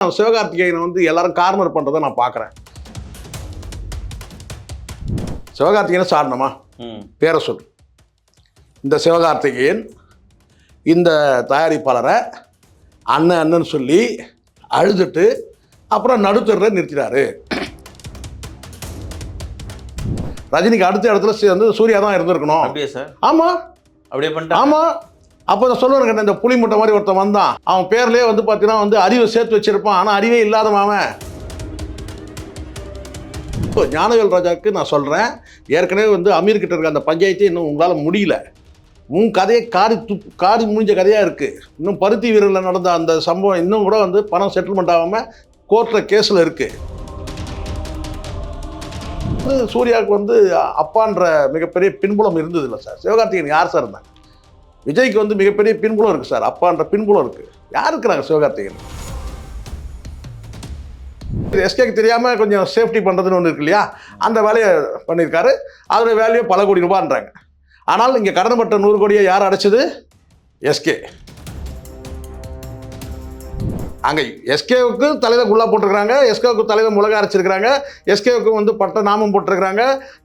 சிவகார்த்திகேயனை வந்து எல்லாரும் கார்னர் பண்ணுறதை நான் பார்க்குறேன். சிவகார்த்திகேயனை சாடணுமா ம். பேரை சொல் இந்த சிவகார்த்திகேயன் இந்த தயாரிப்பாளரை அண்ணன் அண்ணன் சொல்லி அழுதுட்டு அப்புறம் நடுத்தரில் நிறுத்திட்டாரு. ரஜினிக்கு அடுத்த இடத்துல வந்து சூர்யா தான் இருந்திருக்கணும். அப்படியே சார்? ஆமாம் அப்படியே பண்ணிட்டா ஆமாம் அப்போ நான் சொல்லுவேன் இந்த புளி முட்டை மாதிரி ஒருத்தன் வந்தான். அவன் பேர்லேயே வந்து பார்த்தீங்கன்னா வந்து அறிவை சேர்த்து வச்சிருப்பான். ஆனால் அறிவே இல்லாதவன் அவன். இப்போ ஞானவேல் ராஜாவுக்கு நான் சொல்கிறேன் ஏற்கனவே வந்து அமீர் கிட்ட இருக்க அந்த பஞ்சாயத்து இன்னும் உங்களால் முடியல. உன் கதையை காரி து காரி முடிஞ்ச கதையாக இருக்குது இன்னும் பருத்தி வீரரில் நடந்த அந்த சம்பவம் இன்னும் கூட வந்து பணம் செட்டில்மெண்ட் ஆகாமல் கோர்ட்டில் கேஸில் இருக்குது சூர்யாவுக்கு வந்து அப்பான்ற மிகப்பெரிய பின்புலம் இருந்தது இல்லை சார். சிவகார்த்திகேயன் யார் சார் இருந்தாங்க? விஜய்க்கு வந்து மிகப்பெரிய பின்புலம் இருக்குது சார். அப்பான்ற பின்புலம் இருக்குது யார் இருக்கிறாங்க சிவகார்த்திகேயன்? எஸ்கேக்கு தெரியாமல் கொஞ்சம் சேஃப்டி பண்ணுறதுன்னு ஒன்று இருக்கு இல்லையா? அந்த வேலையை பண்ணியிருக்காரு. அதோட வேலையை பல கோடி ரூபான்றாங்க. ஆனால் இங்கே கடனப்பட்ட நூறு கோடியை யார் அடைச்சது? எஸ்கே அங்கே எஸ்கேவுக்கு தலையில் குள்ளா போட்டிருக்கிறாங்க. எஸ்கேவுக்கு தலையில் மிளகா அரைச்சிருக்கிறாங்க. எஸ்கேவுக்கு வந்து பட்ட நாமம் போட்டிருக்கிறாங்க.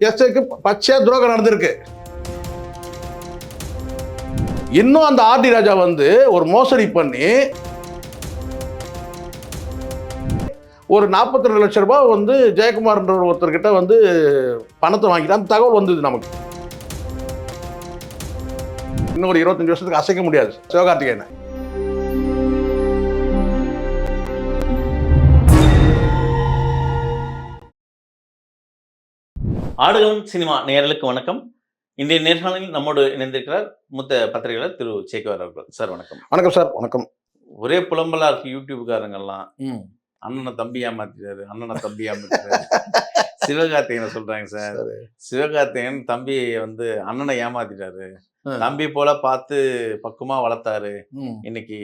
எஸ்கேக்கு பச்சையாக துரோகம் நடந்திருக்கு. இன்னும் அந்த ஆர்டி ராஜா வந்து ஒரு மோசடி பண்ணி ஒரு நாற்பத்தி ரெண்டு லட்சம் ரூபாய் வந்து ஜெயக்குமார்ன்ற ஒருத்தர்கிட்ட வந்து பணத்தை வாங்கிட்டு அந்த தகவல் வந்தது நமக்கு. இன்னும் ஒரு இருபத்தஞ்சு வருஷத்துக்கு அசைக்க முடியாது. சிவகார்த்திகேயனை. ஆடுகளம் சினிமா நேரலுக்கு வணக்கம். இன்றைய நேர்காணலில் நம்மோடு இணைந்திருக்கிறார் மூத்த பத்திரிகையாளர் திரு சேகவர் அவர்கள். சார் வணக்கம். வணக்கம் சார் வணக்கம். ஒரே புலம்பலா இருக்கு யூடியூப்காரங்கெல்லாம் அண்ணனை தம்பி ஏமாத்திட்டாரு அண்ணனை தம்பி ஏமாத்திட்டாரு. சிவகார்த்திகனை சொல்றாங்க சார். சிவகார்த்திகன் தம்பி வந்து அண்ணனை ஏமாத்திட்டாரு. தம்பி போல பார்த்து பக்குவமா வளர்த்தாரு. இன்னைக்கு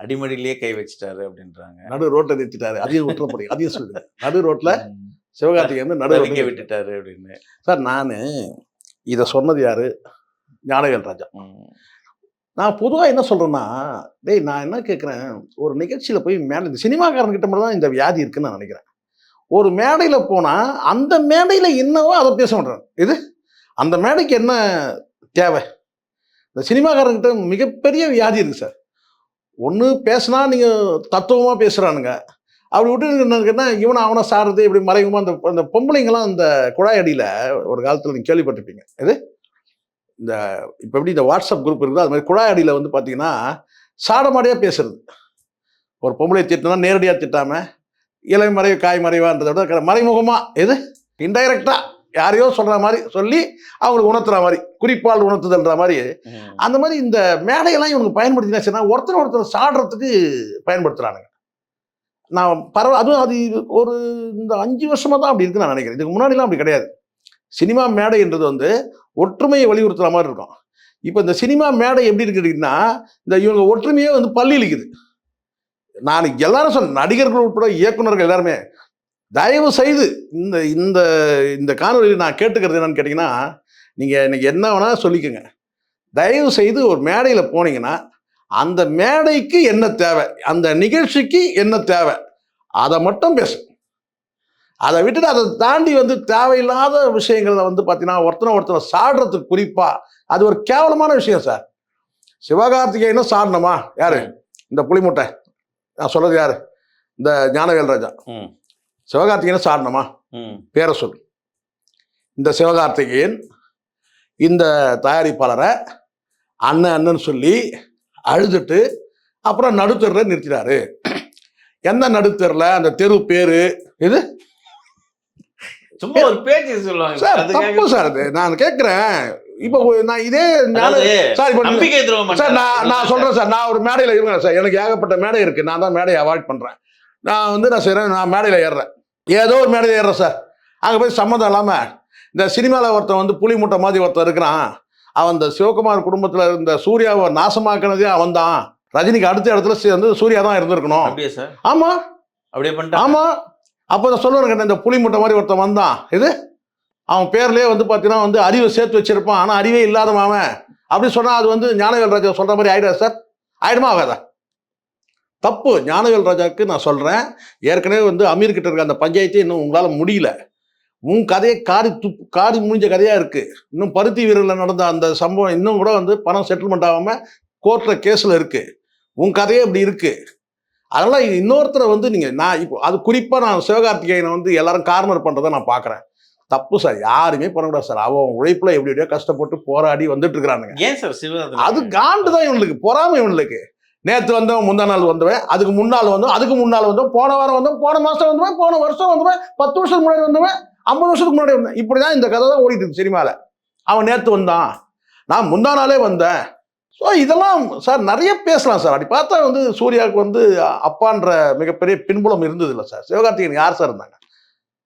அடிமடியிலேயே கை வச்சிட்டாரு அப்படின்றாங்க. நடு ரோட்டை நிறுத்திட்டாரு. அதையும் விட்டுற அதையும் சொல்லுங்க. நடு ரோட்ல ம். சிவகார்த்திகேயன் வந்து நடு தவிக்க ரோட்ல விட்டுட்டாரு அப்படின்னு. சார் நான் இதை சொன்னது யாரு? ஞானவேல் ராஜா. நான் பொதுவாக என்ன சொல்கிறேன்னா டேய் நான் என்ன கேட்குறேன் ஒரு நிகழ்ச்சியில் போய் மேடை இந்த சினிமாக்காரங்கிட்ட மட்டும் தான் இந்த வியாதி இருக்குன்னு நான் நினைக்கிறேன். ஒரு மேடையில் போனால் அந்த மேடையில் என்னவோ அதை பேச மாட்டேன் இது அந்த மேடைக்கு என்ன தேவை? இந்த சினிமாக்காரங்கிட்ட மிகப்பெரிய வியாதி இருக்குது சார். ஒன்று பேசுனா நீங்கள் தத்துவமாக பேசுகிறானுங்க அப்படி விட்டு என்னன்னா இவனை அவனை சாடுறது இப்படி மறைமுகமாக அந்த அந்த பொம்பளைங்கெல்லாம் அந்த குழாய் அடியில் ஒரு காலத்தில் நீங்கள் கேள்விப்பட்டிருப்பீங்க. இது இந்த இப்போ எப்படி இந்த வாட்ஸ்அப் குரூப் இருக்குதோ அது மாதிரி குழாய் அடியில் வந்து பார்த்தீங்கன்னா சாடமாடியாக பேசுறது. ஒரு பொம்பளை திட்டினா நேரடியாக திட்டாம இலை மறைவு காய் மறைவான்றதை விட மறைமுகமாக எது? இன்டைரக்டாக யாரையோ சொல்கிற மாதிரி சொல்லி அவங்களுக்கு உணர்த்துற மாதிரி குறிப்பால் உணர்த்துதல்ன்ற மாதிரி. அந்த மாதிரி இந்த மேடையெல்லாம் இவங்க பயன்படுத்தினா சரி ஒருத்தர் ஒருத்தர் சாடுறதுக்கு பயன்படுத்துகிறானுங்க நான் பரவ அதுவும் அது ஒரு இந்த அஞ்சு வருஷமாக தான் அப்படி இருக்குன்னு நான் நினைக்கிறேன். இதுக்கு முன்னாடிலாம் அப்படி கிடையாது. சினிமா மேடைன்றது வந்து ஒற்றுமையை வலியுறுத்துகிற மாதிரி இருக்கும். இப்போ இந்த சினிமா மேடை எப்படி இருக்குன்னா இந்த இவங்க ஒற்றுமையே வந்து பள்ளி இழிக்குது. நான் எல்லாரும் சொன்ன நடிகர்கள் உட்பட இயக்குனர்கள் எல்லாருமே தயவு செய்து இந்த இந்த இந்த காணொலியில் நான் கேட்டுக்கிறது என்னன்னு கேட்டிங்கன்னா நீங்கள் எனக்கு என்ன வேணால் சொல்லிக்கோங்க. தயவு செய்து ஒரு மேடையில் போனீங்கன்னா அந்த மேடைக்கு என்ன தேவை? அந்த நிகழ்ச்சிக்கு என்ன தேவை? அதை மட்டும் பேசு அதை விட்டுட்டு அதை தாண்டி வந்து தேவையில்லாத விஷயங்களை வந்து பார்த்தீங்கன்னா ஒருத்தனை ஒருத்தனை சாடுறதுக்கு குறிப்பாக அது ஒரு கேவலமான விஷயம் சார். சிவகார்த்திகேயனும் சாடணுமா? யாரு? இந்த புளிமுட்டை நான் சொல்றது யாரு? இந்த ஞானவேல் ராஜா. சிவகார்த்திகேயனை சாடணுமா? ம். பேரை சொல் இந்த சிவகார்த்திகேயன் இந்த தயாரிப்பாளரை அண்ணன் அண்ணன் சொல்லி அழுதுட்டு அப்புறம் நடுத்தரில் நிறுத்தினாரு எந்த நடுத்தரில் அந்த தெரு பேரு. இது? சும்மா ஒரு பேச்சு சொல்லுவாங்க. சார் தப்பு சார் அது நான் கேட்குறேன். இப்போ நான் இதே சார் இப்போ சார் நான். நான் சொல்கிறேன் சார் நான் ஒரு மேடையில் இருக்கேன் சார். எனக்கு ஏகப்பட்ட மேடை இருக்குது நான் தான் மேடையை அவாய்ட் பண்ணுறேன் நான் வந்து நான் செய்கிறேன் நான் மேடையில் ஏறுறேன். ஏதோ ஒரு மேடையில் ஏறுறேன் சார். அங்கே போய் சம்மந்தம் இல்லாமல் இந்த சினிமாவில் ஒருத்தன் வந்து புலி மூட்டை மாதிரி ஒருத்தன் இருக்கிறான். அவன் இந்த சிவகுமார் குடும்பத்தில் இருந்த சூர்யாவை நாசமாக்குனதே அவன் தான் ரஜினிக்கு அடுத்த இடத்துல வந்து சூர்யா தான் இருந்திருக்கணும். அப்படியே சார்? ஆமாம் அப்படியே பண்ணிட்டாங்க. ஆமாம் அப்போ நான் சொல்லுவேன் இந்த புலி மூட்டை மாதிரி ஒருத்தன் வந்தான். இது? அவன் பேர்லேயே வந்து பார்த்தீங்கன்னா வந்து அறிவை சேர்த்து வச்சிருப்பான். ஆனால் அறிவே இல்லாதவன் அவன். அப்படி சொன்னால் அது வந்து ஞானவேல் ராஜா சொல்கிற மாதிரி ஆயிடாது சார். ஆயிடுமா ஆகாதா? தப்பு. ஞானவேல் ராஜாவுக்கு நான் சொல்கிறேன் ஏற்கனவே வந்து அமீர் கிட்ட இருக்க அந்த பஞ்சாயத்து இன்னும் உங்களால் முடியல. உன் கதையை காரி துப் காரி முடிஞ்ச கதையாக இருக்குது இன்னும் பருத்தி வீரரில் நடந்த அந்த சம்பவம் இன்னும் கூட வந்து பணம் செட்டில்மெண்ட் ஆகாமல் கோர்ட்டில் கேஸில் இருக்குது உன் கதையே இப்படி இருக்குது அதனால் இன்னொருத்தரை வந்து நீங்கள் நான் இப்போ அது குறிப்பாக நான் சிவகார்த்திகேயனை வந்து எல்லாரும் கார்னர் பண்ணுறதை நான் பார்க்குறேன் தப்பு சார் யாருமே பண்ணக்கூடாது சார் அவன் உழைப்பில் எப்படி எப்படியோ கஷ்டப்பட்டு போராடி வந்துட்டு இருக்கிறானுங்க. ஏன் சார் சிவகார்த்திகேயன்? அது காண்டு தான் இவனுக்கு பொறாமை இவனுக்கு. நேற்று வந்தவன் முந்தா நாள் வந்தவன் அதுக்கு முன்னால் வந்தவன் அதுக்கு முன்னால் வந்தவன் போன வாரம் வந்தவன் போன மாதம் வந்தவன் போன வருஷம் வந்தவன் பத்து வருஷத்துக்கு முன்னாடி வந்தவன் ஐம்பது வருஷத்துக்கு முன்னாடி இப்படி தான் இந்த கதை தான் ஓடிட்டு இருக்கு சினிமாவில் அவன் நேற்று வந்தான். நான் முந்தா நாளே வந்தேன். ஸோ இதெல்லாம் சார் நிறைய பேசலாம் சார் அப்படி பார்த்தா வந்து சூர்யாவுக்கு வந்து அப்பான்ற மிகப்பெரிய பின்புலம் இருந்தது இல்லை சார் சிவகார்த்திகேயன் யார் சார் இருந்தாங்க?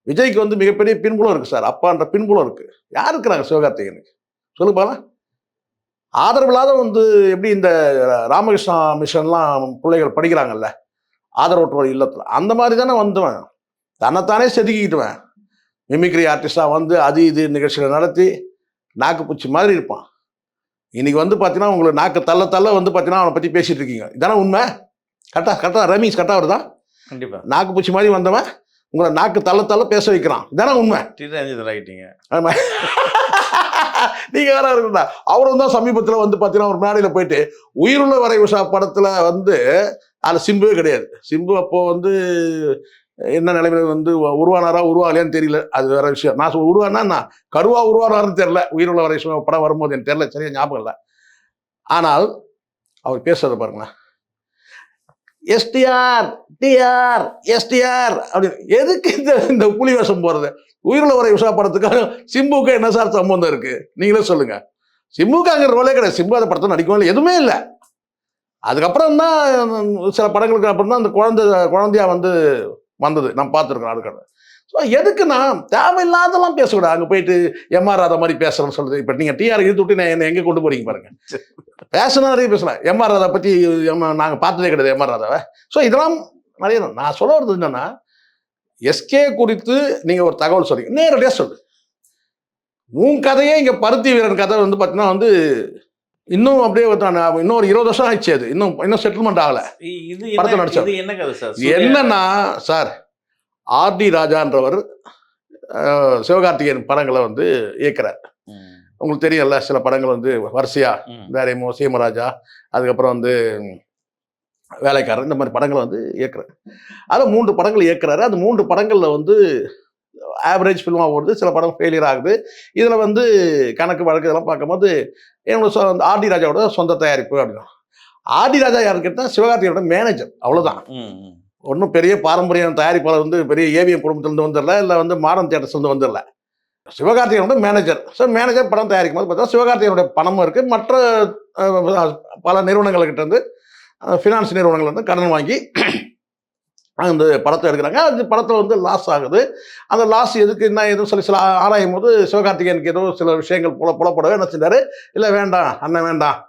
விஜய்க்கு வந்து மிகப்பெரிய பின்புலம் இருக்குது சார் அப்பான்ற பின்புலம் இருக்குது யார் இருக்கிறாங்க சிவகார்த்திகேயனுக்கு? சொல்லுங்க பாருங்க ஆதரவில்லாத வந்து எப்படி இந்த ராமகிருஷ்ணா மிஷன்லாம் பிள்ளைகள் படிக்கிறாங்கல்ல ஆதரவற்றோர் இல்லத்தில் அந்த மாதிரி தானே வந்துவேன். தன்னைத்தானே செதுக்கிக்கிட்டுவேன். மிமிக்ரி ஆர்டிஸ்டாக வந்து அது இது நிகழ்ச்சிகளை நடத்தி நாக்குப்பூச்சி மாதிரி இருப்பான். இன்னைக்கு வந்து பார்த்தீங்கன்னா உங்களுக்கு நாக்கு தள்ள தள்ள வந்து பார்த்தீங்கன்னா அவனை பற்றி பேசிட்டு இருக்கீங்க. இதானே உண்மை? கரெக்டாக கரெக்டாக ரமீஸ் கரெக்டாக வருதா கண்டிப்பா. நாக்குப்பூச்சி மாதிரி வந்தவன் உங்களை நாக்கு தள்ள தள்ள பேச வைக்கிறான். இதானே உண்மை? ரைட்டிங்க ஆமா. நீங்க வேற இருக்கா அவரும் தான் சமீபத்தில் வந்து பார்த்தீங்கன்னா ஒரு மேடையில் போயிட்டு உயிருள்ள வரை உஷா படத்துல வந்து அது சிம்புவே கிடையாது. சிம்பு அப்போ வந்து என்ன நிலைமையில வந்து உருவானாரா உருவாகலையான்னு தெரியல. அது வேற விஷயம். நான் உருவானா நான் கருவா உருவானாருன்னு தெரியல. உயிருள்ள வரை விஷயம் படம் வரும்போது எனக்கு தெரியல. சரியா ஞாபகம் இல்லை. ஆனால் அவர் பேசுறத பாருங்களேன். எஸ்டிஆர் டிஆர் எஸ்டிஆர் அப்படின்னு எதுக்கு இந்த இந்த புலி வேஷம் போறது? உயிருள்ள வரை உஷா படத்துக்காக சிம்புக்கு என்ன சார் சம்பந்தம் இருக்கு? நீங்களே சொல்லுங்க. சிம்புக்கு அங்கே ரோலே கிடையாது. சிம்பு அந்த படத்தை நடிக்கவும் இல்லை எதுவுமே இல்லை. அதுக்கப்புறம் தான் சில படங்களுக்கு அப்புறம் தான் அந்த குழந்தை குழந்தையா வந்து வந்தது. நான் பார்த்துருக்கேன் அதுக்கான ஸோ எதுக்குன்னா தேவையில்லாதெல்லாம் பேசக்கூடாது அங்கே போயிட்டு எம்ஆர் ராதா மாதிரி பேசுறேன்னு சொல்லுது இப்போ நீங்கள் டிஆர் இழுத்து விட்டு நான் என்னை எங்கே கொண்டு போறீங்க பாருங்க. பேசணும் நிறைய பேசலாம். எம்ஆர் ராதா பற்றி நாங்கள் பார்த்ததே கிடையாது எம்ஆர் ராதாவை. ஸோ இதெல்லாம் நிறைய நான் சொல்ல வருது என்னன்னா எஸ்கே குறித்து நீங்கள் ஒரு தகவல் சொல்றீங்க. நேரடியாக சொல்லு. உன் கதையே இங்கே பருத்தி வீரன் கதை வந்து பார்த்தீங்கன்னா வந்து இன்னும் அப்படியே இன்னும் ஒரு இருபது வருஷம் ஆயிடுச்சு அது. இன்னும் இன்னும் செட்டில்மெண்ட் ஆகலை. இது படத்துல என்ன நடிச்சார். இது என்ன கதை சார்? என்னன்னா சார் ஆர்டி ராஜான்றவர் சிவகார்த்திகேயன் படங்களை வந்து இயக்குறார். உங்களுக்கு தெரியல சில படங்கள் வந்து வரிசையா. வேறையமோ சீமராஜா அதுக்கப்புறம் வந்து வேலைக்காரர் இந்த மாதிரி படங்களை வந்து இயக்குறாரு. அதில் மூன்று படங்கள் இயக்குறாரு. அந்த மூன்று படங்களில் வந்து ஆவரேஜ் ஃபில்மாக ஓடுது சில படம் ஃபெயிலியர் ஆகுது. இதில் வந்து கணக்கு வழக்கு இதெல்லாம் பார்க்கும்போது என்னோட சொ ஆர்டி ராஜாவோட சொந்த தயாரிப்பு அப்படின்னா ஆர்டி ராஜா யாருன்னு கேட்டால் சிவகார்த்தியோட மேனேஜர் அவ்வளோதான். ஒன்றும் பெரிய பாரம்பரியம் தயாரிப்பாளர் வந்து பெரிய ஏவிஎம் குடும்பத்திலேருந்து வந்துடல இல்லை வந்து மாடர்ன் தேட்டர்ஸ்லேருந்து வந்துடல. சிவகார்த்திகேயனோட மேனேஜர் ஸோ மேனேஜர் படம் தயாரிக்கும் போது பார்த்தா சிவகார்த்திகேயனுடைய பணமும் இருக்குது மற்ற பல நிறுவனங்கள்கிட்ட இருந்து ஃபினான்ஸ் நிறுவனங்கள் வந்து கடன் வாங்கி அந்த படத்தை எடுக்கிறாங்க. அந்த படத்தில் வந்து லாஸ் ஆகுது. அந்த லாஸ் எதுக்கு என்ன எதுவும் சொல்லி சில ஆராயும் போது சிவகார்த்திகேயனுக்கு ஏதோ சில விஷயங்கள் புல புலப்படவே என்ன செஞ்சார்? இல்லை வேண்டாம் அண்ணன் வேண்டாம்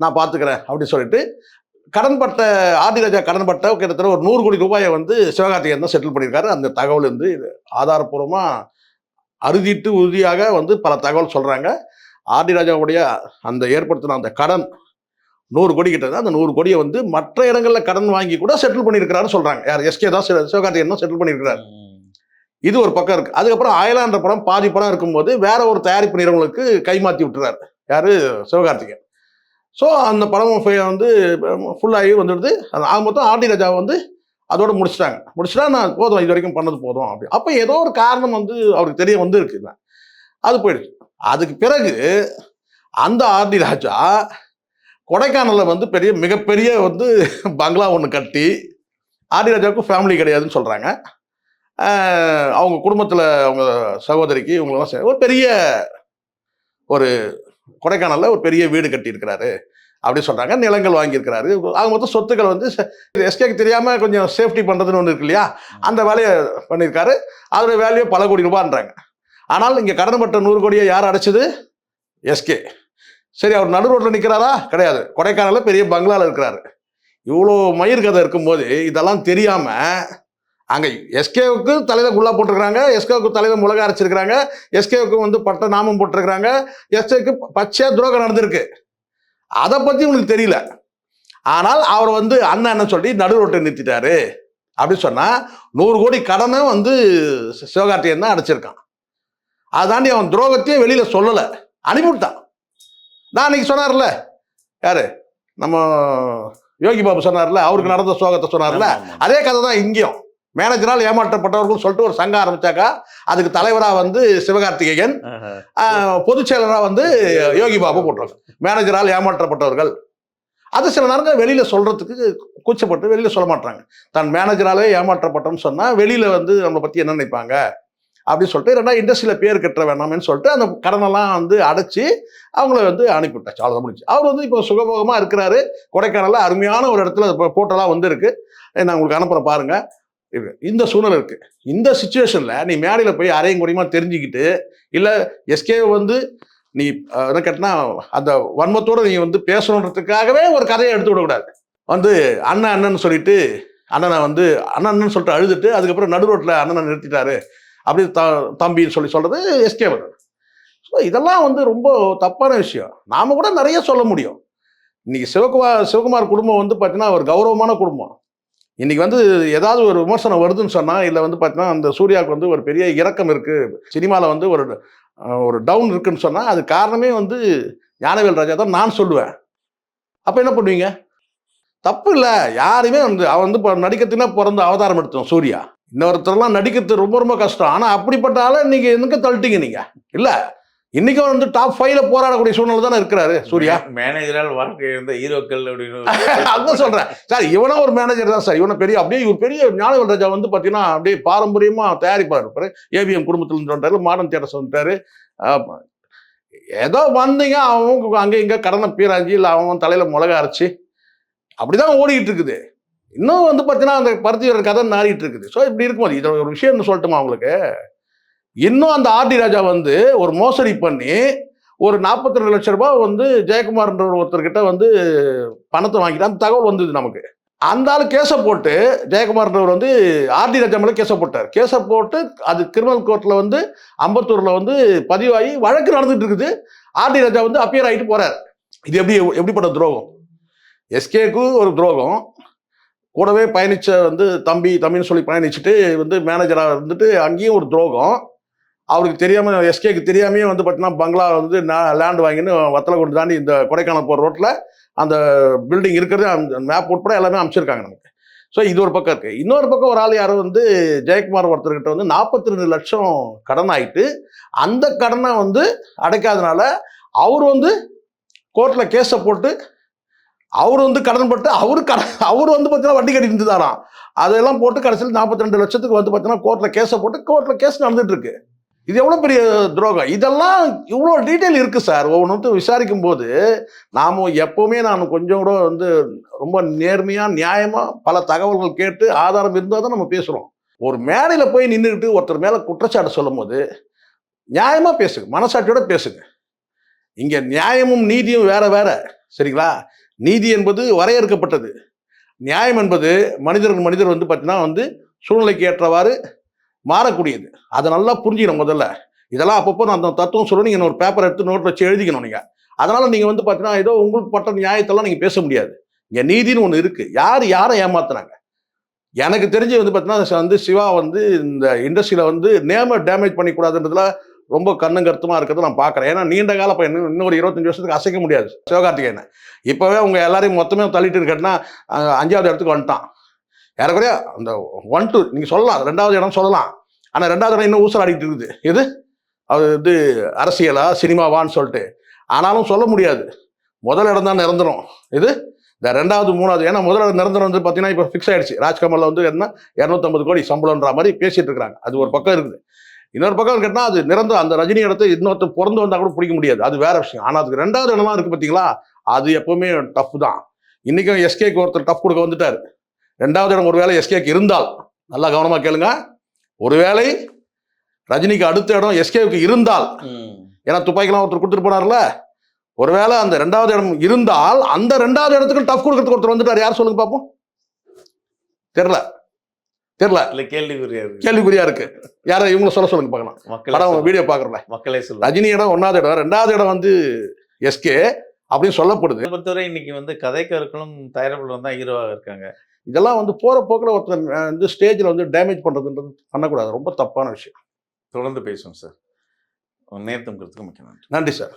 நான் பார்த்துக்கிறேன் அப்படின்னு சொல்லிட்டு கடன்பட்ட ஆதி ராஜா கடன்பட்ட கிட்டத்தட்ட ஒரு நூறு கோடி ரூபாயை வந்து சிவகார்த்திகேயன் தான் செட்டில் பண்ணியிருக்காரு. அந்த தகவல் வந்து ஆதாரப்பூர்வமாக அறுதிட்டு உறுதியாக வந்து பல தகவல் சொல்கிறாங்க ஆர்டி ராஜாவுடைய அந்த ஏற்படுத்தின அந்த கடன் நூறு கோடி கிட்ட. அந்த நூறு கோடியை வந்து மற்ற இடங்களில் கடன் வாங்கி கூட செட்டில் பண்ணியிருக்கிறாருன்னு சொல்கிறாங்க யார்? எஸ்கே தான் சிவ- சிவகார்த்திகேயன் செட்டில் பண்ணியிருக்கிறார். இது ஒரு பக்கம் இருக்கு. அதுக்கப்புறம் அயலான்ற படம் பாதி படம் இருக்கும்போது வேற ஒரு தயாரிப்பு நிறுவனங்களுக்கு கைமாற்றி விட்டுறாரு. யாரு? சிவகார்த்திகேயன். ஸோ அந்த படம் ஃபு- வந்து ஃபுல்லாகி வந்துடுது. அது ஆக மொத்தம் ஆர்டி ராஜா வந்து அதோட முடிச்சிட்டாங்க. முடிச்சிட்டா நான் போதும் இது வரைக்கும் பண்ணது போதும் அப்படி. அப்போ ஏதோ ஒரு காரணம் வந்து அவருக்கு தெரிய வந்திருக்கு. அது போயிடுச்சு. அதுக்கு பிறகு அந்த ஆர்டி ராஜா கொடைக்கானலில் வந்து பெரிய மிகப்பெரிய வந்து பங்களா ஒன்று கட்டி ஆர்டி ராஜாவுக்கு ஃபேமிலி கிடையாதுன்னு சொல்கிறாங்க அவங்க குடும்பத்தில் அவங்க சகோதரிக்கு இவங்களாம் சே- ஒரு பெரிய ஒரு கொடைக்கானலில் ஒரு பெரிய வீடு கட்டியிருக்கிறாரு அப்படி சொல்கிறாங்க நிலங்கள் வாங்கியிருக்கிறாரு. ஆக மொத்தம் சொத்துக்கள் வந்து எஸ்கேக்கு தெரியாமல் கொஞ்சம் சேஃப்டி பண்ணுறதுன்னு ஒன்று இருக்கு இல்லையா? அந்த வேலையை பண்ணியிருக்காரு. அதோடய வேல்யூ பல கோடி ரூபான்றாங்க. ஆனால் இங்கே கடன்பட்ட நூறு கோடியை யார் அடைச்சது? எஸ்கே. சரி அவர் நடு ரோட்டில் நிற்கிறாரா கிடையாது. கொடைக்கானலில் பெரிய பங்களாவில் இருக்கிறாரு. இவ்வளோ மயிர் கதை இருக்கும்போது இதெல்லாம் தெரியாமல் அங்கே எஸ்கேவுக்கு தலைவர் குள்ளா போட்டிருக்கிறாங்க எஸ்கேவுக்கு தலைவர் முளக அரைச்சிருக்கிறாங்க எஸ்கேவுக்கு வந்து பட்ட நாமம் போட்டிருக்கிறாங்க எஸ்கேவுக்கு பச்சையாக துரோகம் நடந்திருக்கு. அதை பற்றி உங்களுக்கு தெரியல. ஆனால் அவர் வந்து அண்ணன் என்ன சொல்லி நடு ரோட்டை நிறுத்திட்டாரு. அப்படி சொன்னா நூறு கோடி கடனை வந்து சி- தான் அடைச்சிருக்கான். அதாண்டி அவன் துரோகத்தையும் வெளியில சொல்லலை. அனுப்பிவிட்டான். நான் அன்னைக்கு சொன்னார்ல. யாரு? நம்ம யோகி பாபு சொன்னார்ல அவருக்கு நடந்த சோகத்தை சொன்னார்ல. அதே கதை தான் இங்கேயும். மேனேஜரால் ஏமாற்றப்பட்டவர்கள் சொல்லிட்டு ஒரு சங்கம் ஆரம்பிச்சாக்கா அதுக்கு தலைவராக வந்து சிவகார்த்திகேயன் பொதுச் செயலராக வந்து யோகி பாபு போட்டுருவாங்க மேனேஜரால் ஏமாற்றப்பட்டவர்கள். அது சில நேரங்கள் வெளியில சொல்றதுக்கு கூச்சப்பட்டு வெளியில சொல்ல மாட்டாங்க. தன் மேனேஜராலே ஏமாற்றப்பட்டோம்னு சொன்னா வெளியில வந்து நம்மளை பத்தி என்ன நினைப்பாங்க? அப்படின்னு சொல்லிட்டு ரெண்டா இண்டஸ்ட்ரியில் பேர் கட்ட வேணாம்னு சொல்லிட்டு அந்த கடனெல்லாம் வந்து அடைச்சி அவங்கள வந்து அனுப்பிவிட்டாச்சு. அவ்வளோதான் முடிச்சு அவர் வந்து இப்போ சுகபோகமாக இருக்கிறாரு. கொடைக்கானலில் அருமையான ஒரு இடத்துல இப்போ போட்டோலாம் வந்திருக்கு. நான் உங்களுக்கு அனுப்புகிறேன் பாருங்கள் இந்த சூழ்நிலை இருக்கு. இந்த சுச்சுவேஷனில் நீ மேடையில் போய் அரையும் குறையுமா தெரிஞ்சுக்கிட்டு இல்லை எஸ்கே வந்து நீ என்ன கேட்டினா அந்த வன்மத்தோட நீ வந்து பேசணுன்றதுக்காகவே ஒரு கதையை எடுத்து விடக்கூடாது. வந்து அண்ணன் அண்ணன் சொல்லிட்டு அண்ணனை வந்து அண்ணன் அண்ணன் சொல்லிட்டு அழுதுட்டு அதுக்கப்புறம் நடு ரோட்டில் அண்ணனை நிறுத்திட்டாரு. அப்படி த தம்பின்னு சொல்லி சொல்கிறது எஸ்கே வரும் ஸோ இதெல்லாம் வந்து ரொம்ப தப்பான விஷயம். நாம் கூட நிறைய சொல்ல முடியும். இன்றைக்கி சிவகுமார் சிவகுமார் குடும்பம் வந்து பார்த்தீங்கன்னா ஒரு கௌரவமான குடும்பம். இன்றைக்கி வந்து ஏதாவது ஒரு விமர்சனம் வருதுன்னு சொன்னால் இல்லை வந்து பார்த்தீங்கன்னா அந்த சூர்யாவுக்கு வந்து ஒரு பெரிய இறக்கம் இருக்குது சினிமாவில் வந்து ஒரு ஒரு டவுன் இருக்குன்னு சொன்னால் அது காரணமே வந்து ஞானவேல் ராஜா தான் நான் சொல்லுவேன். அப்போ என்ன பண்ணுவீங்க? தப்பு இல்லை. யாருமே வந்து அவன் வந்து இப்போ நடிக்கிறதுக்குன்னா பிறந்த அவதாரம் எடுத்தோம் சூர்யா. இன்னொருத்தரெல்லாம் நடிக்கிறது ரொம்ப ரொம்ப கஷ்டம். ஆனால் அப்படிப்பட்ட ஆளை நீங்க எதுக்கு தள்ளிட்டீங்க நீங்க? இல்லை. இன்னைக்கும் வந்து டாப் ஃபைவ்ல போராடக்கூடிய சூழ்நிலை தானே இருக்கிறாரு சூர்யா. மேனேஜரால் வாழ்க்கை இருந்த ஹீரோக்கள் அப்படின்னு அதான் சொல்றேன். சார் இவனும் ஒரு மேனேஜர் தான் சார். இவனை பெரிய அப்படியே இவர் பெரிய ஞானவேல் ராஜா வந்து பார்த்தீங்கன்னா அப்படியே பாரம்பரியமா தயாரிப்பார். இருப்பாரு ஏவிஎம் குடும்பத்துல இருந்து வந்துட்டாரு மாடர்ன் தியேட்டர்ஸ் வந்துட்டாரு. ஏதோ வந்தீங்க அவங்க அங்கே இங்கே கடனை பீராஞ்சி இல்லை அவன் தலையில மிளகா அரைச்சி அப்படிதான் ஓடிக்கிட்டு இருக்குது. இன்னும் வந்து பார்த்தீங்கன்னா அந்த பருத்தி வீரர் கதை நாடிட்டு இருக்குது ஸோ இப்படி இருக்கும்போது இது ஒரு விஷயம் சொல்லட்டுமா அவங்களுக்கு இன்னும் அந்த ஆர்டி ராஜா வந்து ஒரு மோசடி பண்ணி ஒரு நாற்பத்தி ரெண்டு லட்ச ரூபாய் வந்து ஜெயக்குமார்ன்ற ஒருத்தர்கிட்ட வந்து பணத்தை வாங்கிட்டு அந்த தகவல் வந்தது நமக்கு. அந்த ஆள் கேஸை போட்டு ஜெயக்குமார்ன்றவர் வந்து ஆர்டி ராஜா மேலே கேஸை போட்டார். கேஸை போட்டு அது கிரிமினல் கோர்ட்டில் வந்து அம்பத்தூரில் வந்து பதிவாகி வழக்கு நடந்துட்டு இருக்குது ஆர்டி ராஜா வந்து அப்பியர் ஆகிட்டு போகிறார் இது எப்படி எப்படிப்பட்ட துரோகம்? எஸ்கேக்கு ஒரு துரோகம். கூடவே பயணிச்ச வந்து தம்பி தம்பின்னு சொல்லி பயணிச்சுட்டு வந்து மேனேஜராக இருந்துட்டு அங்கேயும் ஒரு துரோகம். அவருக்கு தெரியாமல் எஸ்கேக்கு தெரியாமையே வந்து பார்த்தீங்கன்னா பங்களா வந்து லேண்ட் வாங்கின்னு வத்தலை கொண்டு தாண்டி இந்த கொடைக்கானல் போகிற ரோட்டில் அந்த பில்டிங் இருக்கிறது மேப் உட்பட எல்லாமே அமைச்சிருக்காங்க நமக்கு. ஸோ இது ஒரு பக்கம் இருக்குது இன்னொரு பக்கம் ஒரு ஆள் யாரும் வந்து ஜெயக்குமார் ஒருத்தர்கிட்ட வந்து நாற்பத்தி ரெண்டு லட்சம் கடன் ஆகிட்டு அந்த கடனை வந்து அடைக்காதனால அவர் வந்து கோர்ட்டில் கேஸை போட்டு அவர் வந்து கடன் பட்டு அவரு கடன் அவர் வந்து பார்த்தீங்கன்னா வட்டி கட்டிட்டு இருந்தாராம் அதெல்லாம் போட்டு கடைசியில் நாற்பத்தி ரெண்டு லட்சத்துக்கு வந்து பார்த்தீங்கன்னா கோர்ட்டில் கேஸை போட்டு கோர்ட்டில் கேஸ் நடந்துட்டு இருக்கு இது எவ்வளோ பெரிய துரோகம்? இதெல்லாம் இவ்வளோ டீட்டெயில் இருக்குது சார் ஒவ்வொன்றும் விசாரிக்கும் போது நாம எப்போவுமே நான் கொஞ்சம் கூட வந்து ரொம்ப நேர்மையாக நியாயமாக பல தகவல்கள் கேட்டு ஆதாரம் இருந்தால் தான் நம்ம பேசுகிறோம் ஒரு மேடையில் போய் நின்றுக்கிட்டு ஒருத்தர் மேலே குற்றச்சாட்டு சொல்லும் போது நியாயமாக பேசுங்க. மனசாட்சியோட பேசுங்க. இங்கே நியாயமும் நீதியும் வேற வேற. சரிங்களா? நீதி என்பது வரையறுக்கப்பட்டது. நியாயம் என்பது மனிதர்கள் மனிதர் வந்து பார்த்தீங்கன்னா வந்து சூழ்நிலைக்கு ஏற்றவாறு மாறக்கூடியது. அதை நல்லா புரிஞ்சுக்கணும் முதல்ல. இதெல்லாம் அப்பப்போ நான் அந்த தத்துவம் சொல்ல நீங்கள் ஒரு பேப்பர் எடுத்து நோட்டில் வச்சு எழுதிக்கணும் நீங்கள் அதனால் நீங்கள் வந்து பார்த்தீங்கன்னா ஏதோ உங்களுக்கு பட்ட நியாயத்தெல்லாம் நீங்கள் பேச முடியாது. இங்கே நீதின்னு ஒன்று இருக்குது யார் யாரை ஏமாத்துனாங்க எனக்கு தெரிஞ்சு வந்து பார்த்தீங்கன்னா வந்து சிவா வந்து இந்த இண்டஸ்ட்ரியில் வந்து நேமை டேமேஜ் பண்ணிக்கூடாதுன்றதுல ரொம்ப கண்ணும் கருத்துமா இருக்கிறத நான் பார்க்குறேன். ஏன்னா நீண்ட கால பையன் இன்னும் ஒரு இருபத்தஞ்சு வருஷத்துக்கு அசைக்க முடியாது. சிவகார்த்திகேயனை. இப்போவே அவங்க எல்லாரையும் மொத்தமே தள்ளிட்டு இருக்கட்டுன்னா அஞ்சாவது இடத்துக்கு வந்துட்டான். ஏறக்குறைய அந்த ஒன் டூ நீங்கள் சொல்லலாம். ரெண்டாவது இடம் சொல்லலாம். ஆனால் ரெண்டாவது இடம் இன்னும் ஊசலாடிட்டு இருக்குது. எது? அது வந்து அரசியலா சினிமாவான்னு சொல்லிட்டு. ஆனாலும் சொல்ல முடியாது. முதல் இடம் தான் நிரந்தரம். இது இந்த ரெண்டாவது மூணாவது ஏன்னா முதல் இடம் நிரந்தரம் வந்து பார்த்தீங்கன்னா இப்போ ஃபிக்ஸ் ஆயிடுச்சு. ராஜ்கமலில் வந்து என்ன? இரநூத்தம்பது கோடி சம்பளம்ன்ற மாதிரி பேசிட்டு இருக்கிறாங்க. அது ஒரு பக்கம் இருக்குது. இன்னொரு பக்கம் கேட்டால் அது நிரந்தரம். அந்த ரஜினி இடத்தை இன்னொருத்தர் பிறந்து வந்தால் கூட பிடிக்க முடியாது. அது வேற விஷயம். ஆனால் அதுக்கு ரெண்டாவது இடம்லாம் இருக்கு பார்த்தீங்களா அது எப்பவுமே டஃப் தான். இன்னைக்கும் எஸ்கேக்கு ஒருத்தர் டஃப் கொடுக்க வந்துட்டார். ரெண்டாவது இடம் ஒருவேளை எஸ்கேக்கு இருந்தால். நல்லா கவனமாக கேளுங்க. ஒருவேளை ரஜினிக்கு அடுத்த இடம் எஸ்கேவுக்கு இருந்தால். ஏன்னா துப்பாக்கிலாம் ஒருத்தர் கொடுத்துட்டு போனார்ல. ஒருவேளை அந்த ரெண்டாவது இடம் இருந்தால் அந்த ரெண்டாவது இடத்துக்கு டஃப் கொடுக்கறதுக்கு ஒருத்தர் வந்துட்டார். யார் சொல்லுங்க பார்ப்போம் தெரியல. தெரியல. இல்ல கேள்விக்குறியா இருக்கு. கேள்விக்குறியா இருக்கு. யாரை இவங்கள சொல்ல சொல்லுங்க பார்க்கலாம். படம். வீடியோ பார்க்குறல மக்களே சொல்லுங்க. ரஜினி இடம் ஒன்றாவது இடம். ரெண்டாவது இடம் வந்து எஸ்கே அப்படின்னு சொல்லப்படுது. பொறுத்தவரை இன்னைக்கு வந்து கதைக்கருக்களும் தயாரிப்பாளரும் தான் ஹீரோவாக இருக்காங்க. இதெல்லாம் வந்து போற போக்கில் ஒருத்தர் வந்து ஸ்டேஜில் வந்து டேமேஜ் பண்றதுன்றது பண்ணக்கூடாது. ரொம்ப தப்பான விஷயம். தொடர்ந்து பேசுவோம் சார் நேர்த்தம் மிக்க நன்றி. நன்றி சார்